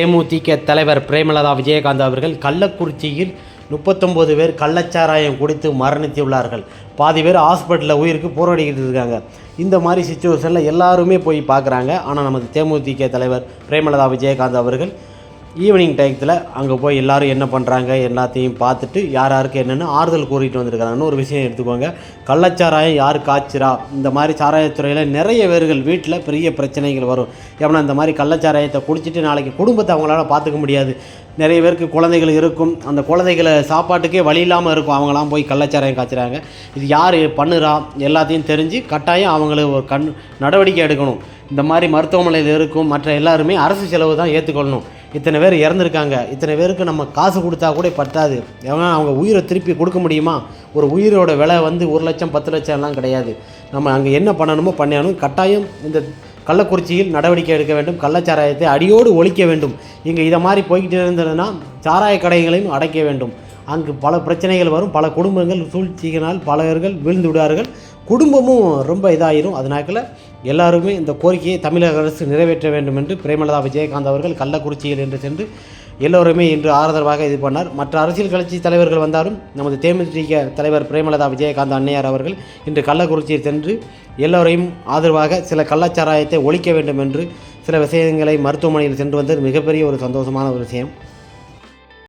தேமுதிக தலைவர் பிரேமலதா விஜயகாந்த் அவர்கள் கள்ளக்குறிச்சியில் முப்பத்தொம்போது பேர் கள்ளச்சாராயம் குடித்து மரணித்துள்ளார்கள். பாதி பேர் ஹாஸ்பிட்டலில் உயிருக்கு போராடிக்கிட்டு இருக்காங்க. இந்த மாதிரி சுச்சுவேஷனில் எல்லாருமே போய் பார்க்குறாங்க. ஆனால் நமது தேமுதிக தலைவர் பிரேமலதா விஜயகாந்த் அவர்கள் ஈவினிங் டயத்தில் அங்கே போய் எல்லோரும் என்ன பண்ணுறாங்க எல்லாத்தையும் பார்த்துட்டு யார் யாருக்கு என்னென்னு ஆறுதல் கூறிட்டு வந்திருக்காங்கன்னு ஒரு விஷயம் எடுத்துக்கோங்க. கள்ளச்சாராயம் யார் காய்ச்சிரா இந்த மாதிரி சாராயத்துறையில் நிறைய பேர்கள் வீட்டில் பெரிய பிரச்சனைகள் வரும். ஏன்னா இந்த மாதிரி கள்ளச்சாராயத்தை குடிச்சிட்டு நாளைக்கு குடும்பத்தை அவங்களால பார்த்துக்க முடியாது. நிறைய பேருக்கு குழந்தைகள் இருக்கும். அந்த குழந்தைகளை சாப்பாட்டுக்கே வழி இல்லாமல் இருக்கும். அவங்களாம் போய் கள்ளச்சாராயம் காய்ச்சுறாங்க. இது யார் பண்ணுறா? எல்லாத்தையும் தெரிஞ்சு கட்டாயம் அவங்கள ஒரு கண் நடவடிக்கை எடுக்கணும். இந்த மாதிரி மருத்துவமனையில் இருக்கும். மற்ற எல்லாருமே அரசு செலவு தான் ஏற்றுக்கொள்ளணும் இத்தனை பேர் இறந்துருக்காங்க. இத்தனை பேருக்கு நம்ம காசு கொடுத்தா கூட பத்தாது. ஏன்னா அவங்க உயிரை திருப்பி கொடுக்க முடியுமா? ஒரு உயிரோட விலை வந்து ஒரு லட்சம் பத்து லட்சம்லாம் கிடையாது. நம்ம அங்கே என்ன பண்ணணுமோ பண்ணணும் கட்டாயம் இந்த கள்ளக்குறிச்சியில் நடவடிக்கை எடுக்க வேண்டும். கள்ளச்சாராயத்தை அடியோடு ஒழிக்க வேண்டும். இங்கே இதை மாதிரி போய்கிட்டு இருந்ததுன்னா சாராய கடைகளையும் அடைக்க வேண்டும். அங்கு பல பிரச்சனைகள் வரும். பல குடும்பங்கள் சூழ்ச்சியினால் பலர்கள் விழுந்து விடுவார்கள். குடும்பமும் ரொம்ப இதாகிரும் அதனால எல்லாருமே இந்த கோரிக்கையை தமிழக அரசு நிறைவேற்ற வேண்டும் என்று பிரேமலதா விஜயகாந்த் அவர்கள் கள்ளக்குறிச்சியில் என்று சென்று எல்லோருமே இன்று ஆதரவாக இது பண்ணார். மற்ற அரசியல் கட்சி தலைவர்கள் வந்தாலும் நமது தேமுதிக தலைவர் பிரேமலதா விஜயகாந்த் அன்னையார் அவர்கள் இன்று கள்ளக்குறிச்சியில் சென்று எல்லோரையும் ஆதரவாக சில கள்ளச்சாராயத்தை ஒழிக்க வேண்டும் என்று சில விஷயங்களை மருத்துவமனையில் சென்று வந்தது மிகப்பெரிய ஒரு சந்தோஷமான ஒரு விஷயம்.